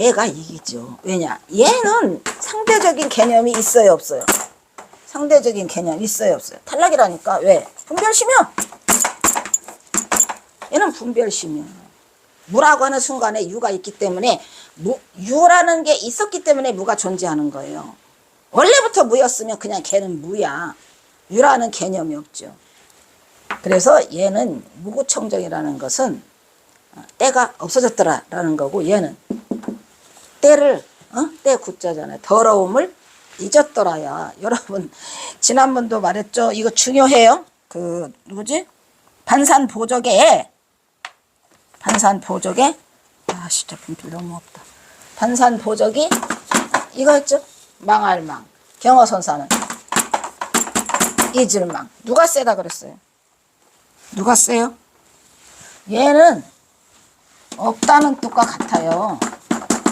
얘가 이기죠. 왜냐? 얘는 상대적인 개념이 있어요, 없어요? 상대적인 개념 있어요, 없어요? 탈락이라니까. 왜? 분별심이요. 얘는 분별심이요. 무라고 하는 순간에 유가 있기 때문에 무, 유라는 게 있었기 때문에 무가 존재하는 거예요. 원래부터 무였으면 그냥 걔는 무야. 유라는 개념이 없죠. 그래서 얘는 무구청정이라는 것은 어, 때가 없어졌더라라는 거고 얘는 때를 어? 때 구자잖아요. 더러움을 잊었더라야. 여러분 지난번도 말했죠. 이거 중요해요. 그 누구지? 반산 보적에 반산 보적에 아 진짜 분필 너무 없다. 반산 보적이 이거였죠. 망할망. 경어선사는 잊을망. 누가 세다 그랬어요? 누가 세요? 얘는 없다는 뜻과 같아요.